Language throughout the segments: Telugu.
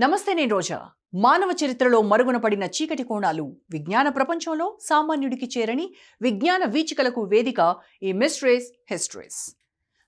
నమస్తే నేను రోజా. మానవ చరిత్రలో మరుగున పడిన చీకటి కోణాలు విజ్ఞాన ప్రపంచంలో సామాన్యుడికి చేరని విజ్ఞాన వీచికలకు వేదిక ఈ మిస్ట్రేస్ హిస్టరీస్.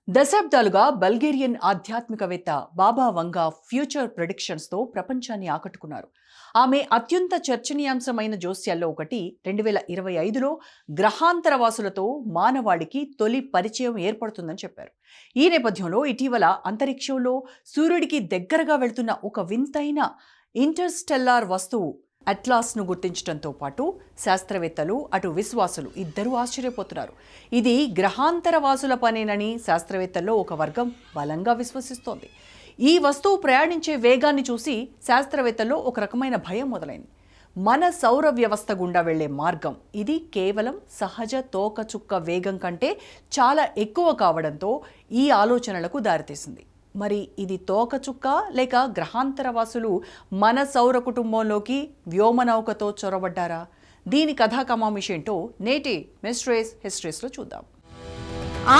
దశాబ్దాలుగా బల్గేరియన్ ఆధ్యాత్మికవేత్త బాబా వంగా ఫ్యూచర్ ప్రెడిక్షన్స్తో ప్రపంచాన్ని ఆకట్టుకున్నారు. ఆమె అత్యంత చర్చనీయాంశమైన జోస్యాల్లో ఒకటి. రెండు వేల ఇరవై ఐదులో గ్రహాంతర వాసులతో మానవాళికి తొలి పరిచయం ఏర్పడుతుందని చెప్పారు. ఈ నేపథ్యంలో ఇటీవల అంతరిక్షంలో సూర్యుడికి దగ్గరగా వెళ్తున్న ఒక వింతైన ఇంటర్స్టెల్లార్ వస్తువు అట్లాస్ను గుర్తించడంతో పాటు శాస్త్రవేత్తలు అటు విశ్వాసులు ఇద్దరూ ఆశ్చర్యపోతున్నారు. ఇది గ్రహాంతర వాసుల పనేనని శాస్త్రవేత్తల్లో ఒక వర్గం బలంగా విశ్వసిస్తోంది. ఈ వస్తువు ప్రయాణించే వేగాన్ని చూసి శాస్త్రవేత్తల్లో ఒక రకమైన భయం మొదలైంది. మన సౌర వ్యవస్థ గుండా వెళ్ళే మార్గం ఇది కేవలం సహజ తోకచుక్క వేగం కంటే చాలా ఎక్కువ కావడంతో ఈ ఆలోచనలకు దారితీసింది. మరి ఇది తోకచుక్క లేక గ్రహాంతర వాసులు మన సౌర కుటుంబంలోకి వ్యోమనౌకతో చొరబడ్డారా? దీని కథాకమామిషేంటో నేటి మిస్ట్రేస్ హిస్టరీస్లో చూద్దాం.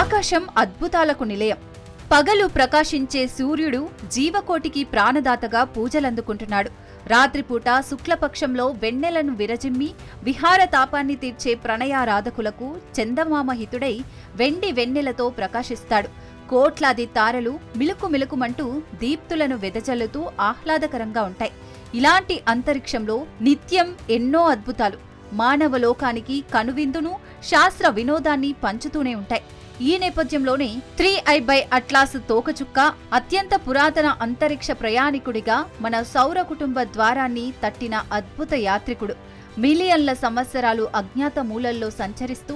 ఆకాశం అద్భుతాలకు నిలయం. పగలు ప్రకాశించే సూర్యుడు జీవకోటికి ప్రాణదాతగా పూజలందుకుంటున్నాడు. రాత్రిపూట శుక్లపక్షంలో వెన్నెలను విరజిమ్మి విహార తాపాన్ని తీర్చే ప్రణయారాధకులకు చందమామ హితుడై వెండి వెన్నెలతో ప్రకాశిస్తాడు. కోట్లాది తారలు మిలుకు మిలుకుమంటూ దీప్తులను వెదజల్లుతూ ఆహ్లాదకరంగా ఉంటాయి. ఇలాంటి అంతరిక్షంలో నిత్యం ఎన్నో అద్భుతాలు. మానవ లోకానికి కనువిందును శాస్త్ర వినోదాన్ని పంచుతూనే ఉంటాయి. ఈ నేపథ్యంలోనే త్రీ ఐ బై అట్లాస్ తోకచుక్క అత్యంత పురాతన అంతరిక్ష ప్రయాణికుడిగా మన సౌర కుటుంబ ద్వారాన్ని తట్టిన అద్భుత యాత్రికుడు. మిలియన్ల సంవత్సరాలు అజ్ఞాత మూలల్లో సంచరిస్తూ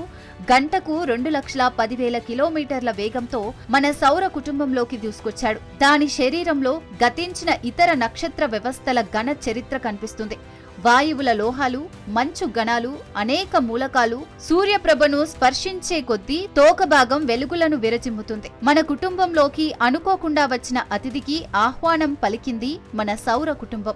గంటకు రెండు లక్షల పదివేల కిలోమీటర్ల వేగంతో మన సౌర కుటుంబంలోకి దూసుకొచ్చాడు. దాని శరీరంలో గతించిన ఇతర నక్షత్ర వ్యవస్థల ఘన చరిత్ర కనిపిస్తుంది. వాయువుల లోహాలు మంచు గణాలు అనేక మూలకాలు సూర్యప్రభను స్పర్శించే కొద్దీ తోకభాగం వెలుగులను విరచిమ్ముతుంది మన కుటుంబంలోకి అనుకోకుండా వచ్చిన అతిథికి ఆహ్వానం పలికింది మన సౌర కుటుంబం.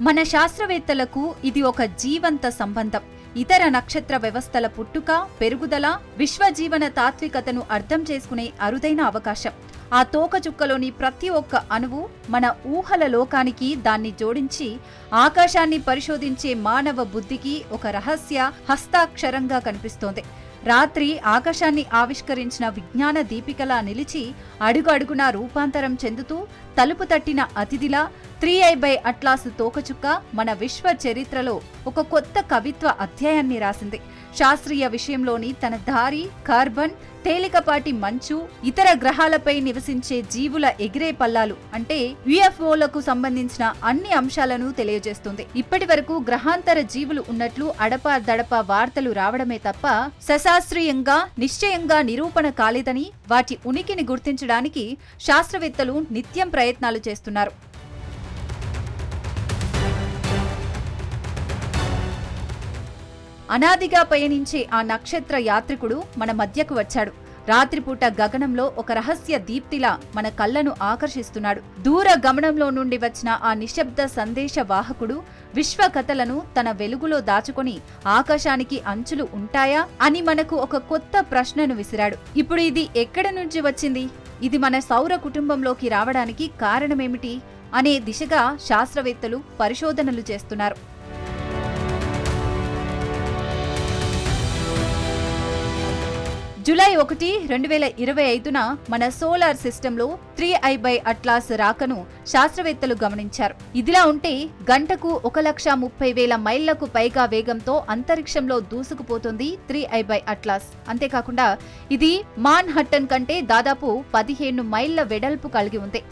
మన శాస్త్రవేత్తలకు ఇది ఒక జీవంత సంబంధం. ఇతర నక్షత్ర వ్యవస్థల పుట్టుక పెరుగుదల విశ్వజీవన తాత్వికతను అర్థం చేసుకునే అరుదైన అవకాశం. ఆ తోకచుక్కలోని ప్రతి ఒక్క అణువు మన ఊహల లోకానికి దాన్ని జోడించి ఆకాశాన్ని పరిశోధించే మానవ బుద్ధికి ఒక రహస్య హస్తాక్షరంగా కనిపిస్తోంది. రాత్రి ఆకాశాన్ని ఆవిష్కరించిన విజ్ఞాన దీపికలా నిలిచి అడుగు అడుగునా రూపాంతరం చెందుతూ తలుపు తట్టిన అతిథిలా త్రీ ఐ బై అట్లాస్ తోకచుక్క మన విశ్వ చరిత్రలో ఒక కొత్త కవిత్వ అధ్యాయాన్ని రాసింది. శాస్త్రీయ విషయంలోని తన దారి కార్బన్ తేలికపాటి మంచు ఇతర గ్రహాలపై నివసించే జీవుల ఎగిరే పల్లాలు అంటే యుఎఫ్ఓలకు సంబంధించిన అన్ని అంశాలను తెలియజేస్తుంది. ఇప్పటి వరకు గ్రహాంతర జీవులు ఉన్నట్లు అడపా దడప వార్తలు రావడమే తప్ప సశాస్త్రీయంగా నిశ్చయంగా నిరూపణ కాలేదని వాటి ఉనికిని గుర్తించడానికి శాస్త్రవేత్తలు నిత్యం ప్రయత్నాలు చేస్తున్నారు. అనాదిగా పయనించే ఆ నక్షత్ర యాత్రికుడు మన మధ్యకు వచ్చాడు. రాత్రిపూట గగనంలో ఒక రహస్య దీప్తిలా మన కళ్ళను ఆకర్షిస్తున్నాడు. దూర గమనంలో నుండి వచ్చిన ఆ నిశ్శబ్ద సందేశ వాహకుడు విశ్వ కథలను తన వెలుగులో దాచుకొని ఆకాశానికి అంచులు ఉంటాయా అని మనకు ఒక కొత్త ప్రశ్నను విసిరాడు. ఇప్పుడు ఇది ఎక్కడి నుంచి వచ్చింది? ఇది మన సౌర కుటుంబంలోకి రావడానికి కారణమేమిటి? అనే దిశగా శాస్త్రవేత్తలు పరిశోధనలు చేస్తున్నారు. జూలై ఒకటి రెండు వేల ఇరవై ఐదున మన సోలార్ సిస్టంలో త్రీ ఐ బై అట్లాస్ రాకను శాస్త్రవేత్తలు గమనించారు. ఇదిలా ఉంటే గంటకు ఒక లక్ష ముప్పై వేల మైళ్ళకు పైగా వేగంతో అంతరిక్షంలో దూసుకుపోతుంది త్రీ ఐ బై అట్లాస్. అంతేకాకుండా ఇది మాన్ హట్టన్ కంటే దాదాపు పదిహేను మైళ్ళ వెడల్పు కలిగి ఉంది.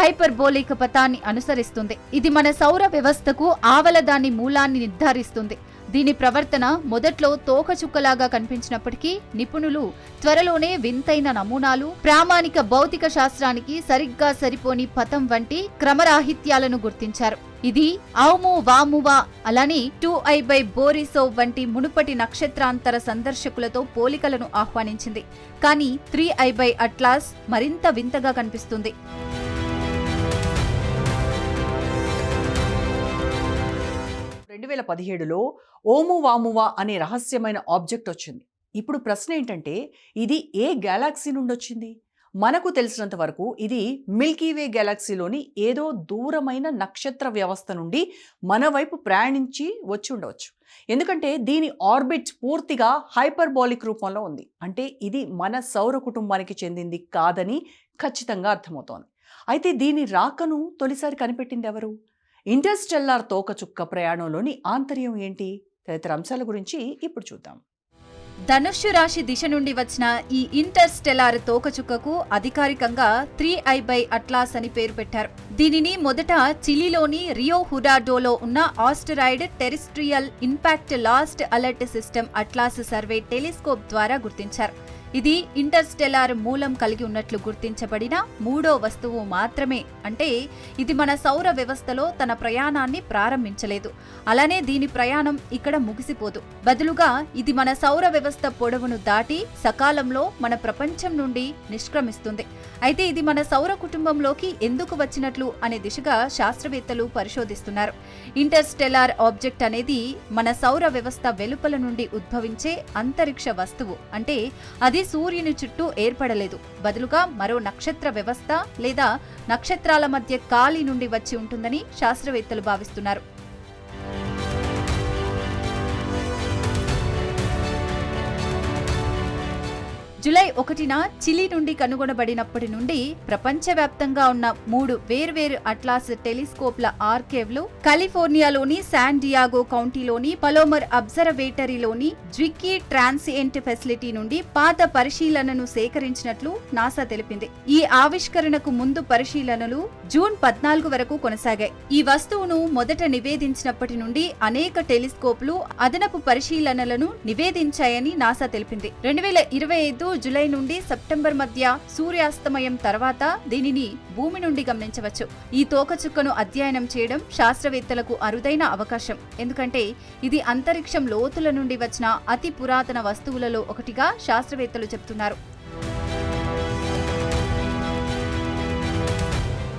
హైపర్బోలిక్ పథాన్ని అనుసరిస్తుంది. ఇది మన సౌర వ్యవస్థకు ఆవల దాని మూలాన్ని నిర్ధారిస్తుంది. దీని ప్రవర్తన మొదట్లో తోకచుక్కలాగా కనిపించినప్పటికీ నిపుణులు త్వరలోనే వింతైన నమూనాలు ప్రామాణిక భౌతిక శాస్త్రానికి సరిగ్గా సరిపోని పథం వంటి క్రమరాహిత్యాలను గుర్తించారు. ఇది ఆవుము వామువా అలానే టూ ఐ బై బోరిసోవ్ వంటి మునుపటి నక్షత్రాంతర సందర్శకులతో పోలికలను ఆహ్వానించింది. కానీ త్రీ ఐ బై అట్లాస్ మరింత వింతగా కనిపిస్తుంది. రెండు వేల పదిహేడులో ఓమువామువా అనే రహస్యమైన ఆబ్జెక్ట్ వచ్చింది. ఇప్పుడు ప్రశ్న ఏంటంటే ఇది ఏ గెలాక్సీ నుండి వచ్చింది మనకు తెలిసినంత వరకు ఇది మిల్కీవే గెలాక్సీలోని ఏదో దూరమైన నక్షత్ర వ్యవస్థ నుండి మన వైపు ప్రయాణించి వచ్చి ఉండవచ్చు. ఎందుకంటే దీని ఆర్బిట్ పూర్తిగా హైపర్బాలిక్ రూపంలో ఉంది. అంటే ఇది మన సౌర కుటుంబానికి చెందింది కాదని ఖచ్చితంగా అర్థమవుతోంది. అయితే దీని రాకను తొలిసారి కనిపెట్టింది ఎవరు? ఇంటర్స్టెల్లార్ తోకచుక్క ప్రయాణంలోని ఆంతర్యం ఏంటి? తదితర అంశాల గురించి ఇప్పుడు చూద్దాం. ధనుష్యు రాశి దిశ నుండి వచ్చిన ఈ ఇంటర్స్టెలార్ తోకచుక్కకు అధికారికంగా త్రీ ఐ బై అట్లాస్ అని పేరు పెట్టారు. దీనిని మొదట చిలీలోని రియో హుడాడోలో ఉన్న asteroid terrestrial impact last alert system ATLAS survey telescope ద్వారా గుర్తించారు. ఇది ఇంటర్స్టెలార్ మూలం కలిగి ఉన్నట్లు గుర్తించబడిన మూడో వస్తువు మాత్రమే. అంటే ఇది మన సౌర వ్యవస్థలో తన ప్రయాణాన్ని ప్రారంభించలేదు. అలానే దీని ప్రయాణం ఇక్కడ ముగిసిపోదు. బదులుగా ఇది మన సౌర వ్యవస్థ పొడవును దాటి సకాలంలో మన ప్రపంచం నుండి నిష్క్రమిస్తుంది. అయితే ఇది మన సౌర కుటుంబంలోకి ఎందుకు వచ్చినట్లు అనే దిశగా శాస్త్రవేత్తలు పరిశోధిస్తున్నారు. ఇంటర్స్టెలార్ ఆబ్జెక్ట్ అనేది మన సౌర వ్యవస్థ వెలుపల నుండి ఉద్భవించే అంతరిక్ష వస్తువు. అంటే అది సూర్యుని చుట్టూ ఏర్పడలేదు. బదులుగా మరో నక్షత్ర వ్యవస్థ లేదా నక్షత్రాల మధ్య ఖాళీ నుండి వచ్చి ఉంటుందని శాస్త్రవేత్తలు భావిస్తున్నారు. జులై ఒకటిన చిలీ నుండి కనుగొనబడినప్పటి నుండి ప్రపంచవ్యాప్తంగా ఉన్న మూడు వేర్వేరు అట్లాస్ టెలిస్కోప్ల ఆర్కేవ్లు కాలిఫోర్నియాలోని శాన్ డియాగో కౌంటీలోని పలోమర్ అబ్జర్వేటరీలోని జ్విక్కీ ట్రాన్సియంట్ ఫెసిలిటీ నుండి పాత పరిశీలనను సేకరించినట్లు నాసా తెలిపింది. ఈ ఆవిష్కరణకు ముందు పరిశీలనలు జూన్ పద్నాలుగు వరకు కొనసాగాయి. ఈ వస్తువును మొదట నివేదించినప్పటి నుండి అనేక టెలిస్కోప్లు అదనపు పరిశీలనలను నివేదించాయని నాసా తెలిపింది. రెండు వేల ఇరవై ఐదు జులై నుండి సెప్టెంబర్ మధ్య సూర్యాస్తమయం తర్వాత దీనిని భూమి నుండి గమనించవచ్చు. ఈ తోకచుక్కను అధ్యయనం చేయడం శాస్త్రవేత్తలకు అరుదైన అవకాశం. ఎందుకంటే ఇది అంతరిక్షం లోతుల నుండి వచ్చిన అతి పురాతన వస్తువులలో ఒకటిగా శాస్త్రవేత్తలు చెబుతున్నారు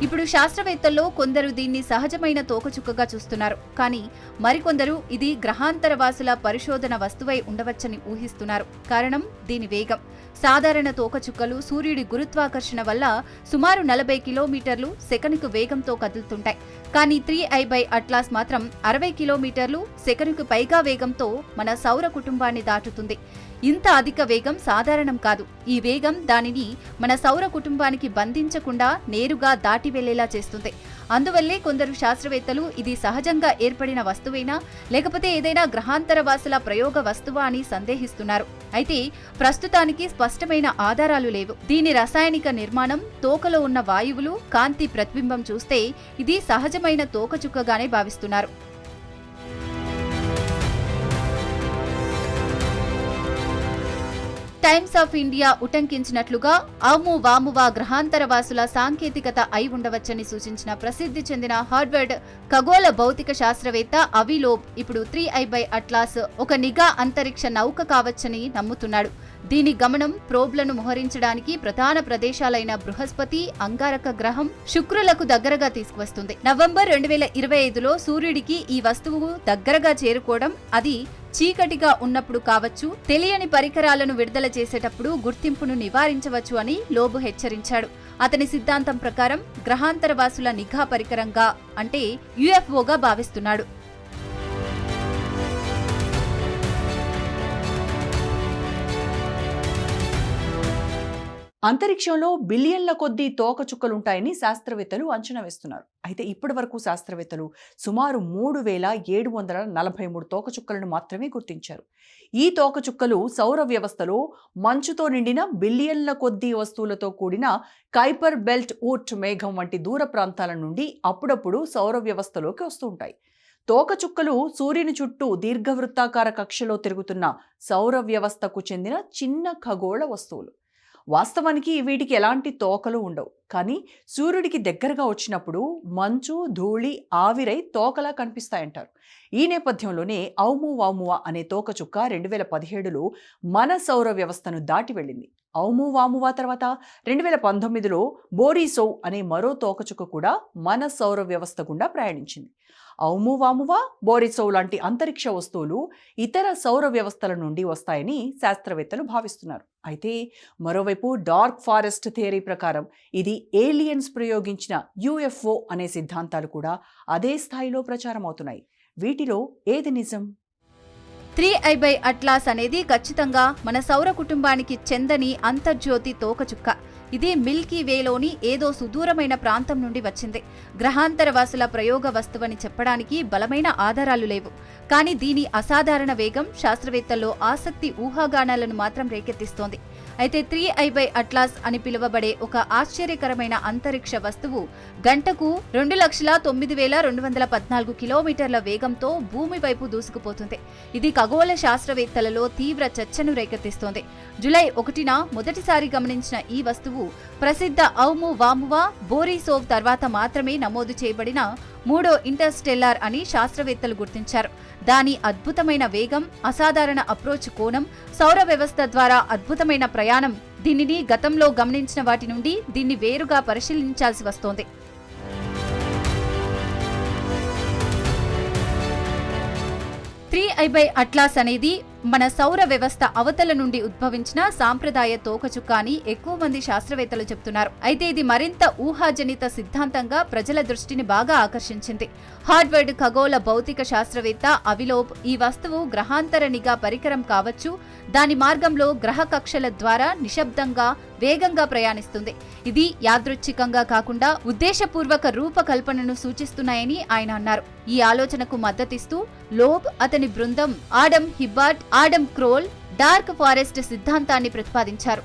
ఇప్పుడు శాస్త్రవేత్తల్లో కొందరు దీన్ని సహజమైన తోకచుక్కగా చూస్తున్నారు. కానీ మరికొందరు ఇది గ్రహాంతరవాసుల పరిశోధన వస్తువై ఉండవచ్చని ఊహిస్తున్నారు. కారణం దీని వేగం. సాధారణ తోకచుక్కలు సూర్యుడి గురుత్వాకర్షణ వల్ల సుమారు నలభై కిలోమీటర్లు సెకనుకు వేగంతో కదులుతుంటాయి. కానీ త్రీ ఐ బై అట్లాస్ మాత్రం అరవై కిలోమీటర్లు సెకనుకు పైగా వేగంతో మన సౌర కుటుంబాన్ని దాటుతుంది. ఇంత అధిక వేగం సాధారణం కాదు. ఈ వేగం దానిని మన సౌర కుటుంబానికి బంధించకుండా నేరుగా దాటి వెళ్ళేలా చేస్తుంది. అందువల్లే కొందరు శాస్త్రవేత్తలు ఇది సహజంగా ఏర్పడిన వస్తువేనా లేకపోతే ఏదైనా గ్రహాంతర వాసుల ప్రయోగ వస్తువా అని సందేహిస్తున్నారు. అయితే ప్రస్తుతానికి స్పష్టమైన ఆధారాలు లేవు. దీని రసాయనిక నిర్మాణం తోకలో ఉన్న వాయువులు కాంతి ప్రతిబింబం చూస్తే ఇది సహజమైన తోకచుక్కగానే భావిస్తున్నారు. టైమ్స్ ఆఫ్ ఇండియా ఉటంకించినట్లుగా ఆము వామువా గ్రహాంతరవాసుల సాంకేతికత అయి ఉండవచ్చని సూచించిన ప్రసిద్ధి చెందిన హార్వర్డ్ ఖగోళ భౌతిక శాస్త్రవేత్త అవిలోబ్ ఇప్పుడు త్రీ ఐ బై అట్లాస్ ఒక నిఘా అంతరిక్ష నౌక కావచ్చని నమ్ముతున్నాడు. దీని గమనం ప్రోబ్లను మోహరించడానికి ప్రధాన ప్రదేశాలైన బృహస్పతి అంగారక గ్రహం శుక్రులకు దగ్గరగా తీసుకువస్తుంది. నవంబర్ రెండు వేల ఇరవై ఐదులో సూర్యుడికి ఈ వస్తువు దగ్గరగా చేరుకోవడం అది చీకటిగా ఉన్నప్పుడు కావచ్చు తెలియని పరికరాలను విడుదల చేసేటప్పుడు గుర్తింపును నివారించవచ్చు అని లోబు హెచ్చరించాడు. అతని సిద్ధాంతం ప్రకారం గ్రహాంతరవాసుల నిఘా పరికరంగా అంటే యుఎఫ్ఓగా భావిస్తున్నాడు. అంతరిక్షంలో బిలియన్ల కొద్దీ తోకచుక్కలుంటాయని శాస్త్రవేత్తలు అంచనా వేస్తున్నారు. అయితే ఇప్పటి వరకు శాస్త్రవేత్తలు సుమారు మూడు వేల ఏడు వందల నలభై మూడు తోకచుక్కలను మాత్రమే గుర్తించారు. ఈ తోకచుక్కలు సౌర వ్యవస్థలో మంచుతో నిండిన బిలియన్ల కొద్దీ వస్తువులతో కూడిన కైపర్ బెల్ట్ ఊట్ మేఘం వంటి దూర ప్రాంతాల నుండి అప్పుడప్పుడు సౌర వ్యవస్థలోకి వస్తుంటాయి. తోకచుక్కలు సూర్యుని చుట్టూ దీర్ఘవృత్తాకార కక్షలో తిరుగుతున్న సౌర వ్యవస్థకు చెందిన చిన్న ఖగోళ వస్తువులు. వాస్తవానికి వీటికి ఎలాంటి తోకలు ఉండవు. కానీ సూర్యుడికి దగ్గరగా వచ్చినప్పుడు మంచు ధూళి ఆవిరై తోకలా కనిపిస్తాయంటారు. ఈ నేపథ్యంలోనే ఔము వామువా అనే తోకచుక్క రెండు వేల పదిహేడులో మన సౌర వ్యవస్థను దాటి వెళ్ళింది. ఔము వామువా తర్వాత రెండు వేల పంతొమ్మిదిలో బోరీసోవ్ అనే మరో తోకచుక్క కూడా మన సౌర వ్యవస్థ గుండా ప్రయాణించింది. ఔము వామువా బోరీసోవ్ లాంటి అంతరిక్ష వస్తువులు ఇతర సౌర వ్యవస్థల నుండి వస్తాయని శాస్త్రవేత్తలు భావిస్తున్నారు. అయితే మరోవైపు డార్క్ ఫారెస్ట్ థియరీ ప్రకారం ఇది ఏలియన్స్ ప్రయోగించిన యుఎఫ్ఓ అనే సిద్ధాంతాలు కూడా అదే స్థాయిలో ప్రచారం అవుతున్నాయి వీటిలో ఏది నిజం? త్రీ ఐ బై అట్లాస్ అనేది ఖచ్చితంగా మన సౌర కుటుంబానికి చెందని అంతర్జ్యోతి తోకచుక్క ఇది మిల్కీ వేలోని ఏదో సుదూరమైన ప్రాంతం నుండి వచ్చింది. గ్రహాంతరవాసుల ప్రయోగ వస్తువని చెప్పడానికి బలమైన ఆధారాలు లేవు. కానీ దీని అసాధారణ వేగం శాస్త్రవేత్తల్లో ఆసక్తి ఊహాగానాలను మాత్రం రేకెత్తిస్తోంది. అయితే త్రీ ఐ బై అట్లాస్ అని పిలువబడే ఒక ఆశ్చర్యకరమైన అంతరిక్ష వస్తువు గంటకు రెండు లక్షల తొమ్మిది వేల రెండు వందల పద్నాలుగు కిలోమీటర్ల వేగంతో భూమి వైపు దూసుకుపోతుంది. ఇది ఖగోళ శాస్త్రవేత్తలలో తీవ్ర చర్చను రేకెత్తిస్తోంది. జులై ఒకటిన మొదటిసారి గమనించిన ఈ వస్తువు ప్రసిద్ధ ఔము వామువా బోరీసోవ్ తర్వాత మాత్రమే నమోదు చేయబడిన మూడో ఇంటర్స్టెల్లార్ అని శాస్త్రవేత్తలు గుర్తించారు. దాని అద్భుతమైన వేగం అసాధారణ అప్రోచ్ కోణం సౌర వ్యవస్థ ద్వారా అద్భుతమైన ప్రయాణం దీనిని గతంలో గమనించిన వాటి నుండి దీన్ని వేరుగా పరిశీలించాల్సి వస్తోంది. త్రీ ఐ బై అట్లాస్ అనేది మన సౌర వ్యవస్థ అవతల నుండి ఉద్భవించిన సాంప్రదాయ తోకచుక్క అని ఎక్కువ మంది శాస్త్రవేత్తలు చెప్తున్నారు. అయితే ఇది మరింత ఊహాజనిత సిద్ధాంతంగా ప్రజల దృష్టిని బాగా ఆకర్షించింది. హార్వర్డ్ ఖగోళ భౌతిక శాస్త్రవేత్త అవిలోబ్ ఈ వస్తువు గ్రహాంతర నిఘా పరికరం కావచ్చు. దాని మార్గంలో గ్రహ కక్షల ద్వారా నిశ్శబ్దంగా వేగంగా ప్రయాణిస్తుంది. ఇది యాదృచ్ఛికంగా కాకుండా ఉద్దేశపూర్వక రూపకల్పనను సూచిస్తున్నాయని ఆయన అన్నారు. ఈ ఆలోచనకు మద్దతిస్తూ లోబ్ అతని బృందం Adam Hibberd Adam Crowl dark forest సిద్ధాంతాన్ని ప్రతిపాదించారు.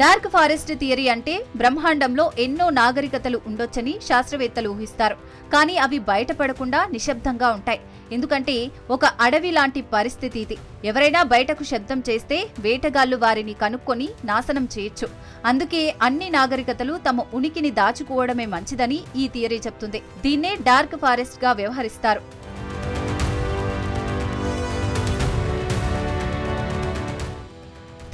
డార్క్ ఫారెస్ట్ థియరీ అంటే బ్రహ్మాండంలో ఎన్నో నాగరికతలు ఉండొచ్చని శాస్త్రవేత్తలు ఊహిస్తారు. కానీ అవి బయటపడకుండా నిశ్శబ్దంగా ఉంటాయి. ఎందుకంటే ఒక అడవి లాంటి పరిస్థితి ఇది. ఎవరైనా బయటకు శబ్దం చేస్తే వేటగాళ్ళు వారిని కనుక్కొని నాశనం చేయొచ్చు. అందుకే అన్ని నాగరికతలు తమ ఉనికిని దాచుకోవడమే మంచిదని ఈ థియరీ చెప్తుంది. దీన్నే డార్క్ ఫారెస్ట్గా వ్యవహరిస్తారు.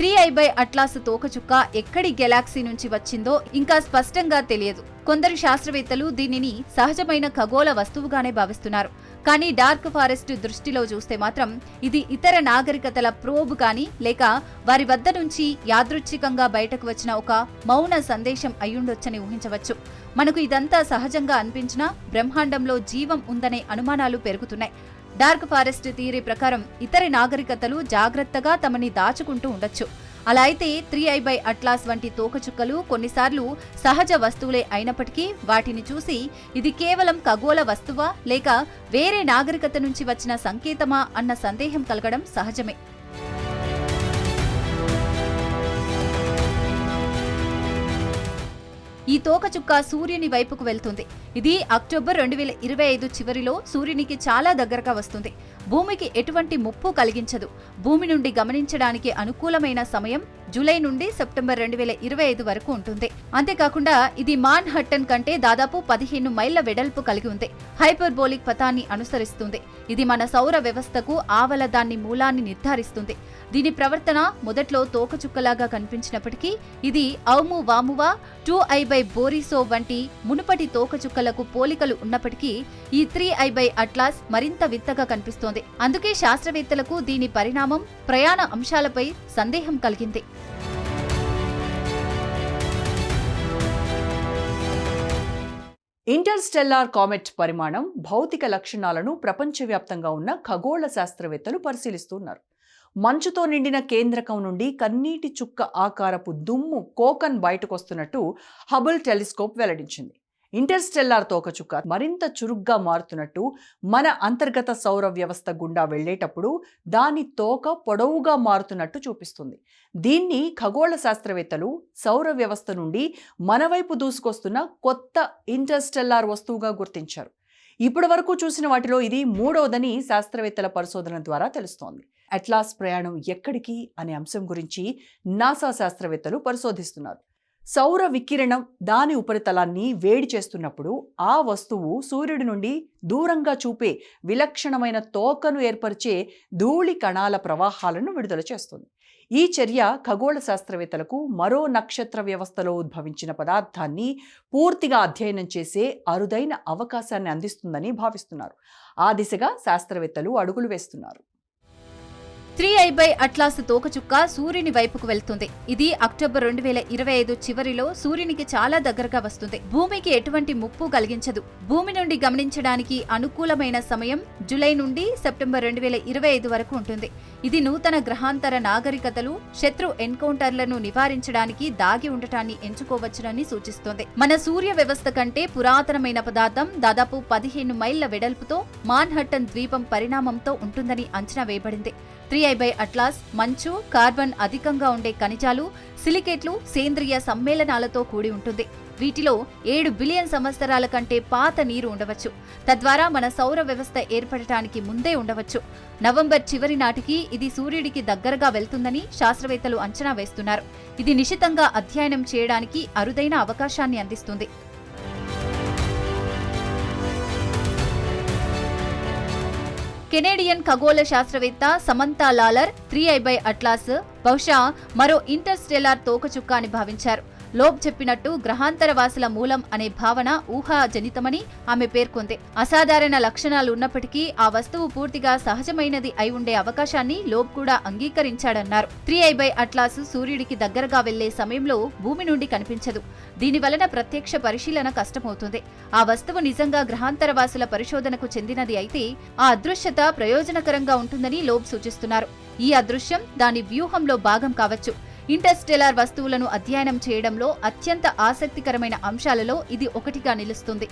త్రీ ఐ బై అట్లాస్ తోకచుక్క ఎక్కడి గెలాక్సీ నుంచి వచ్చిందో ఇంకా స్పష్టంగా తెలియదు. కొందరు శాస్త్రవేత్తలు దీనిని సహజమైన ఖగోళ వస్తువుగానే భావిస్తున్నారు. కానీ డార్క్ ఫారెస్ట్ దృష్టిలో చూస్తే మాత్రం ఇది ఇతర నాగరికతల ప్రోబ్ కానీ లేక వారి వద్ద నుంచి యాదృచ్ఛికంగా బయటకు వచ్చిన ఒక మౌన సందేశం అయ్యుండొచ్చని ఊహించవచ్చు. మనకు ఇదంతా సహజంగా అనిపించినా బ్రహ్మాండంలో జీవం ఉందనే అనుమానాలు పెరుగుతున్నాయి. డార్క్ ఫారెస్ట్ థియరీ ప్రకారం ఇతర నాగరికతలు జాగ్రత్తగా తమని దాచుకుంటూ ఉండొచ్చు. అలా అయితే త్రీ ఐ బై అట్లాస్ వంటి తోకచుక్కలు కొన్నిసార్లు సహజ వస్తువులే అయినప్పటికీ వాటిని చూసి ఇది కేవలం ఖగోళ వస్తువా లేక వేరే నాగరికత నుంచి వచ్చిన సంకేతమా అన్న సందేహం కలగడం సహజమే. ఈ తోకచుక్క సూర్యుని వైపుకు వెళ్తుంది. ఇది అక్టోబర్ రెండు వేల ఇరవై ఐదు చివరిలో సూర్యునికి చాలా దగ్గరగా వస్తుంది. భూమికి ఎటువంటి ముప్పు కలిగించదు. భూమి నుండి గమనించడానికి అనుకూలమైన సమయం జూలై నుండి సెప్టెంబర్ రెండు వేల ఇరవై ఐదు వరకు ఉంటుంది. అంతేకాకుండా ఇది మాన్ హట్టన్ కంటే దాదాపు పదిహేను మైళ్ళ వెడల్పు కలిగి ఉంది. హైపర్బోలిక్ పథాన్ని అనుసరిస్తుంది. ఇది మన సౌర వ్యవస్థకు ఆవల దాన్ని మూలాన్ని నిర్ధారిస్తుంది. దీని ప్రవర్తన మొదట్లో తోకచుక్కలాగా కనిపించినప్పటికీ ఇది Oumuamua two I by Borisov వంటి మునుపటి తోకచుక్కలకు పోలికలు ఉన్నప్పటికీ ఈ త్రీ ఐ బై అట్లాస్ మరింత విత్తగా కనిపిస్తోంది. అందుకే శాస్త్రవేత్తలకు దీని పరిణామం ప్రయాణ అంశాలపై సందేహం కలిగింది. ఇంటర్స్టెల్లార్ కామెట్ పరిమాణం భౌతిక లక్షణాలను ప్రపంచవ్యాప్తంగా ఉన్న ఖగోళ శాస్త్రవేత్తలు పరిశీలిస్తున్నారు. మంచుతో నిండిన కేంద్రకం నుండి కన్నీటి చుక్క ఆకారపు దుమ్ము కోకన్ బయటకొస్తున్నట్టు హబుల్ టెలిస్కోప్ వెల్లడించింది. ఇంటర్స్టెల్లార్ తోకచుక్క మరింత చురుగ్గా మారుతున్నట్టు మన అంతర్గత సౌర వ్యవస్థ గుండా వెళ్ళేటప్పుడు దాని తోక పొడవుగా మారుతున్నట్టు చూపిస్తుంది. దీన్ని ఖగోళ శాస్త్రవేత్తలు సౌర వ్యవస్థ నుండి మనవైపు దూసుకొస్తున్న కొత్త ఇంటర్స్టెల్లార్ వస్తువుగా గుర్తించారు. ఇప్పటి వరకు చూసిన వాటిలో ఇది మూడవదని శాస్త్రవేత్తల పరిశోధన ద్వారా తెలుస్తోంది. అట్లాస్ ప్రయాణం ఎక్కడికి అనే అంశం గురించి నాసా శాస్త్రవేత్తలు పరిశోధిస్తున్నారు. సౌర వికిరణం దాని ఉపరితలాన్ని వేడి చేస్తున్నప్పుడు ఆ వస్తువు సూర్యుడి నుండి దూరంగా చూపే విలక్షణమైన తోకను ఏర్పరిచే ధూళి కణాల ప్రవాహాలను విడుదల చేస్తుంది. ఈ చర్య ఖగోళ శాస్త్రవేత్తలకు మరో నక్షత్ర వ్యవస్థలో ఉద్భవించిన పదార్థాన్ని పూర్తిగా అధ్యయనం చేసే అరుదైన అవకాశాన్ని అందిస్తుందని భావిస్తున్నారు. ఆ దిశగా శాస్త్రవేత్తలు అడుగులు వేస్తున్నారు. త్రీ ఐ బై అట్లాస్ తోకచుక్క సూర్యుని వైపుకు వెళ్తుంది. ఇది అక్టోబర్ రెండు వేల ఇరవై ఐదు చివరిలో సూర్యునికి చాలా దగ్గరగా వస్తుంది. భూమికి ఎటువంటి ముప్పు కలిగించదు. భూమి నుండి గమనించడానికి అనుకూలమైన సమయం జూలై నుండి సెప్టెంబర్ రెండు వేల ఇరవై ఐదు వరకు ఉంటుంది. ఇది నూతన గ్రహాంతర నాగరికతలు శత్రు ఎన్కౌంటర్లను నివారించడానికి దాగి ఉండటాన్ని ఎంచుకోవచ్చునని సూచిస్తోంది. మన సూర్య వ్యవస్థ కంటే పురాతనమైన పదార్థం దాదాపు పదిహేను మైళ్ళ వెడల్పుతో మాన్హట్టన్ ద్వీపం పరిణామంతో ఉంటుందని అంచనా వేయబడింది. త్రీ బై అట్లాస్ మంచు కార్బన్ అధికంగా ఉండే ఖనిజాలు సిలికేట్లు సేంద్రియ సమ్మేళనాలతో కూడి ఉంటుంది. వీటిలో ఏడు బిలియన్ సంవత్సరాల కంటే పాత నీరు ఉండవచ్చు. తద్వారా మన సౌర వ్యవస్థ ఏర్పడటానికి ముందే ఉండవచ్చు. నవంబర్ చివరి నాటికి ఇది సూర్యుడికి దగ్గరగా వెళ్తుందని శాస్త్రవేత్తలు అంచనా వేస్తున్నారు. ఇది నిశితంగా అధ్యయనం చేయడానికి అరుదైన అవకాశాన్ని అందిస్తుంది. కెనేడియన్ ఖగోళ శాస్త్రవేత్త Samantha Lawler three I by ATLAS బహుశా మరో ఇంటర్స్టెలార్ తోకచుక్క అని భావించారు. లోబ్ చెప్పినట్టు గ్రహాంతర వాసుల మూలం అనే భావన ఊహాజనితమని ఆమె పేర్కొంది. అసాధారణ లక్షణాలు ఉన్నప్పటికీ ఆ వస్తువు పూర్తిగా సహజమైనది అయి ఉండే అవకాశాన్ని లోబ్ కూడా అంగీకరించాడన్నారు. త్రీ ఐ బై అట్లాస్ సూర్యుడికి దగ్గరగా వెళ్ళే సమయంలో భూమి నుండి కనిపించదు. దీని వలన ప్రత్యక్ష పరిశీలన కష్టమవుతుంది. ఆ వస్తువు నిజంగా గ్రహాంతర వాసుల పరిశోధనకు చెందినది అయితే ఆ అదృశ్యత ప్రయోజనకరంగా ఉంటుందని లోబ్ సూచిస్తున్నారు. ఈ అదృశ్యం దాని వ్యూహంలో భాగం కావచ్చు. ఇంటర్స్టెలార్ వస్తువులను అధ్యయనం చేయడంలో అత్యంత ఆసక్తికరమైన అంశాలలో ఇది ఒకటిగా నిలుస్తుంది.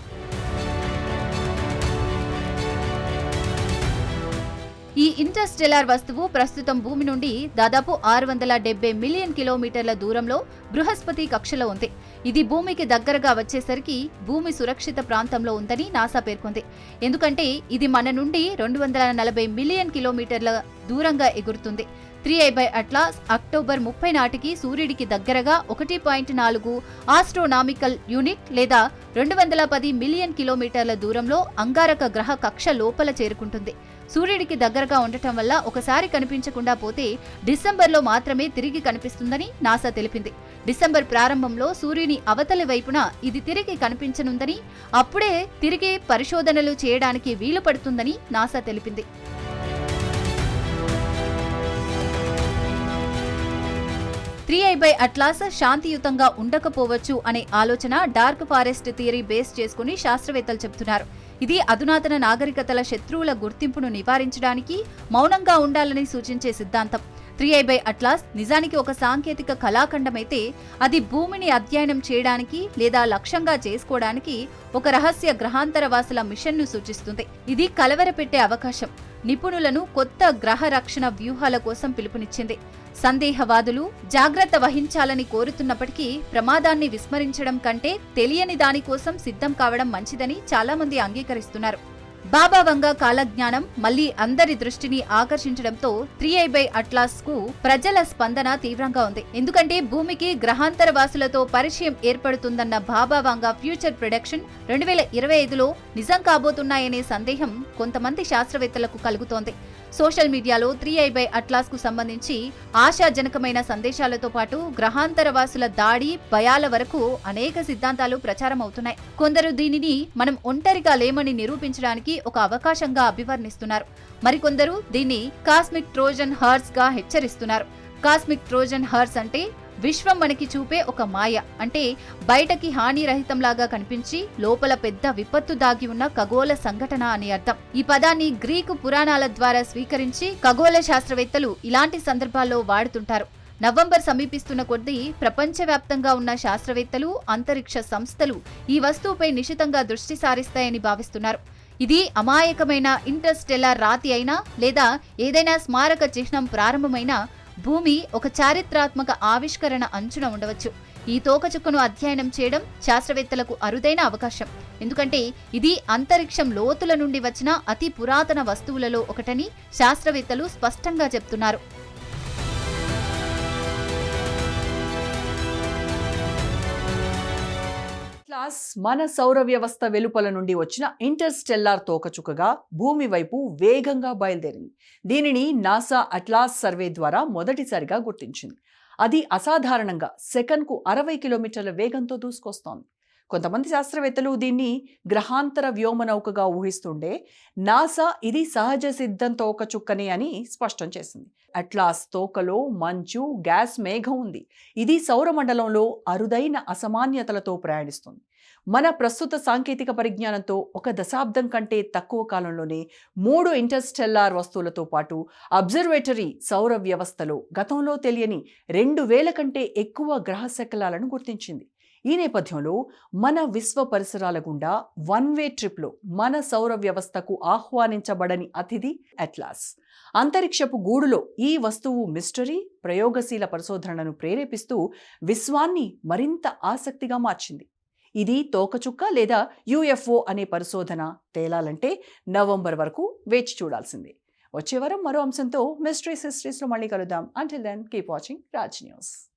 ఈ ఇంటర్స్టెలార్ వస్తువు ప్రస్తుతం భూమి నుండి దాదాపు ఆరు వందల డెబ్బై మిలియన్ కిలోమీటర్ల దూరంలో బృహస్పతి కక్షలో ఉంది. ఇది భూమికి దగ్గరగా వచ్చేసరికి భూమి సురక్షిత ప్రాంతంలో ఉందని నాసా పేర్కొంది. ఎందుకంటే ఇది మన నుండి రెండు వందల నలభై మిలియన్ కిలోమీటర్ల దూరంగా ఎగురుతుంది. Three I by ATLAS October ముప్పై నాటికి సూర్యుడికి దగ్గరగా ఒకటి పాయింట్ నాలుగు ఆస్ట్రోనామికల్ యూనిట్ లేదా రెండు వందల పది మిలియన్ కిలోమీటర్ల దూరంలో అంగారక గ్రహ కక్ష లోపల చేరుకుంటుంది. సూర్యుడికి దగ్గరగా ఉండటం వల్ల ఒకసారి కనిపించకుండా పోతే డిసెంబర్లో మాత్రమే తిరిగి కనిపిస్తుందని నాసా తెలిపింది. డిసెంబర్ ప్రారంభంలో సూర్యుని అవతలి వైపున ఇది తిరిగి కనిపించనుందని అప్పుడే తిరిగి పరిశోధనలు చేయడానికి వీలు పడుతుందని నాసా తెలిపింది. త్రీ ఐ బై అట్లాస్ శాంతియుతంగా ఉండకపోవచ్చు అనే ఆలోచన డార్క్ ఫారెస్ట్ థియరీ బేస్ చేసుకుని శాస్త్రవేత్తలు చెబుతున్నారు. ఇది అధునాతన నాగరికతల శత్రువుల గుర్తింపును నివారించడానికి మౌనంగా ఉండాలని సూచించే సిద్ధాంతం. త్రీ ఐ బై అట్లాస్ నిజానికి ఒక సాంకేతిక కళాఖండమైతే అది భూమిని అధ్యయనం చేయడానికి లేదా లక్ష్యంగా చేసుకోవడానికి ఒక రహస్య గ్రహాంతర వాసుల మిషన్ను సూచిస్తుంది. ఇది కలవరపెట్టే అవకాశం. నిపుణులను కొత్త గ్రహ రక్షణ వ్యూహాల కోసం పిలుపునిచ్చింది. సందేహవాదులు జాగ్రత్త వహించాలని కోరుతున్నప్పటికీ ప్రమాదాన్ని విస్మరించడం కంటే తెలియని దానికోసం సిద్ధం కావడం మంచిదని చాలామంది అంగీకరిస్తున్నారు. బాబా వంగా కాలజ్ఞానం మళ్ళీ అందరి దృష్టిని ఆకర్షించడంతో త్రీ ఐ బై అట్లాస్కు ప్రజల స్పందన తీవ్రంగా ఉంది. ఎందుకంటే భూమికి గ్రహాంతర వాసులతో పరిచయం ఏర్పడుతుందన్న బాబా వంగా ఫ్యూచర్ ప్రొడక్షన్ రెండు వేల ఇరవై ఐదులో నిజం కాబోతున్నాయనే సందేహం కొంతమంది శాస్త్రవేత్తలకు కలుగుతోంది. సోషల్ మీడియాలో త్రీ ఐ బై అట్లాస్కు సంబంధించి ఆశాజనకమైన సందేశాలతో పాటు గ్రహాంతర వాసుల దాడి భయాల వరకు అనేక సిద్ధాంతాలు ప్రచారం అవుతున్నాయి కొందరు దీనిని మనం ఒంటరిగా లేమని నిరూపించడానికి ఒక అవకాశంగా అభివర్ణిస్తున్నారు. మరికొందరు దీన్ని కాస్మిక్ ట్రోజన్ హర్స్గా హెచ్చరిస్తున్నారు. కాస్మిక్ ట్రోజన్ హర్స్ అంటే విశ్వం మనకి చూపే ఒక మాయ. అంటే బయటకి హానిరహితంలాగా కనిపించి లోపల పెద్ద విపత్తు దాగి ఉన్న ఖగోళ సంఘటన అని అర్థం. ఈ పదాన్ని గ్రీకు పురాణాల ద్వారా స్వీకరించి ఖగోళ శాస్త్రవేత్తలు ఇలాంటి సందర్భాల్లో వాడుతుంటారు. నవంబర్ సమీపిస్తున్న కొద్దీ ప్రపంచవ్యాప్తంగా ఉన్న శాస్త్రవేత్తలు అంతరిక్ష సంస్థలు ఈ వస్తువుపై నిశితంగా దృష్టి సారిస్తాయని భావిస్తున్నారు. ఇది అమాయకమైన ఇంటర్స్టెల్లార్ రాతి అయినా లేదా ఏదైనా స్మారక చిహ్నం ప్రారంభమైనా భూమి ఒక చారిత్రాత్మక ఆవిష్కరణ అంచున ఉండవచ్చు. ఈ తోకచుక్కను అధ్యయనం చేయడం శాస్త్రవేత్తలకు అరుదైన అవకాశం. ఎందుకంటే ఇది అంతరిక్షం లోతుల నుండి వచ్చిన అతి పురాతన వస్తువులలో ఒకటని శాస్త్రవేత్తలు స్పష్టంగా చెప్తున్నారు. క్లాస్ మన సౌర వ్యవస్థ వెలుపల నుండి వచ్చిన ఇంటర్స్టెల్లార్ తోకచుకగా భూమి వైపు వేగంగా బయలుదేరింది. దీనిని నాసా అట్లాస్ సర్వే ద్వారా మొదటిసారిగా గుర్తించింది. అది అసాధారణంగా సెకన్కు అరవై కిలోమీటర్ల వేగంతో దూసుకొస్తోంది. కొంతమంది శాస్త్రవేత్తలు దీన్ని గ్రహాంతర వ్యోమనౌకగా ఊహిస్తుండే నాసా ఇది సహజ సిద్ధం తోక చుక్కనే అని స్పష్టం చేసింది. అట్లాస్ తోకలో మంచు గ్యాస్ మేఘం ఉంది. ఇది సౌరమండలంలో అరుదైన అసమాన్యతలతో ప్రయాణిస్తుంది. మన ప్రస్తుత సాంకేతిక పరిజ్ఞానంతో ఒక దశాబ్దం కంటే తక్కువ కాలంలోనే మూడు ఇంటర్స్టెల్లార్ వస్తువులతో పాటు అబ్జర్వేటరీ సౌర వ్యవస్థలో గతంలో తెలియని రెండు వేల కంటే ఎక్కువ గ్రహ శకలాలను గుర్తించింది. ఈ నేపథ్యంలో మన విశ్వ పరిసరాల గుండా వన్ వే ట్రిప్లో మన సౌర వ్యవస్థకు ఆహ్వానించబడని అతిథి అట్లాస్. అంతరిక్షపు గూడులో ఈ వస్తువు మిస్టరీ ప్రయోగశీల పరిశోధనలను ప్రేరేపిస్తూ విశ్వాన్ని మరింత ఆసక్తిగా మార్చింది. ఇది తోకచుక్క లేదా యుఎఫ్ఓ అనే పరిశోధన తేలాలంటే నవంబర్ వరకు వేచి చూడాల్సిందే. వచ్చే వారం మరో అంశంతో మిస్టరీస్ హిస్టరీస్లో మళ్ళీ కలుద్దాం. Until then keep watching Raj news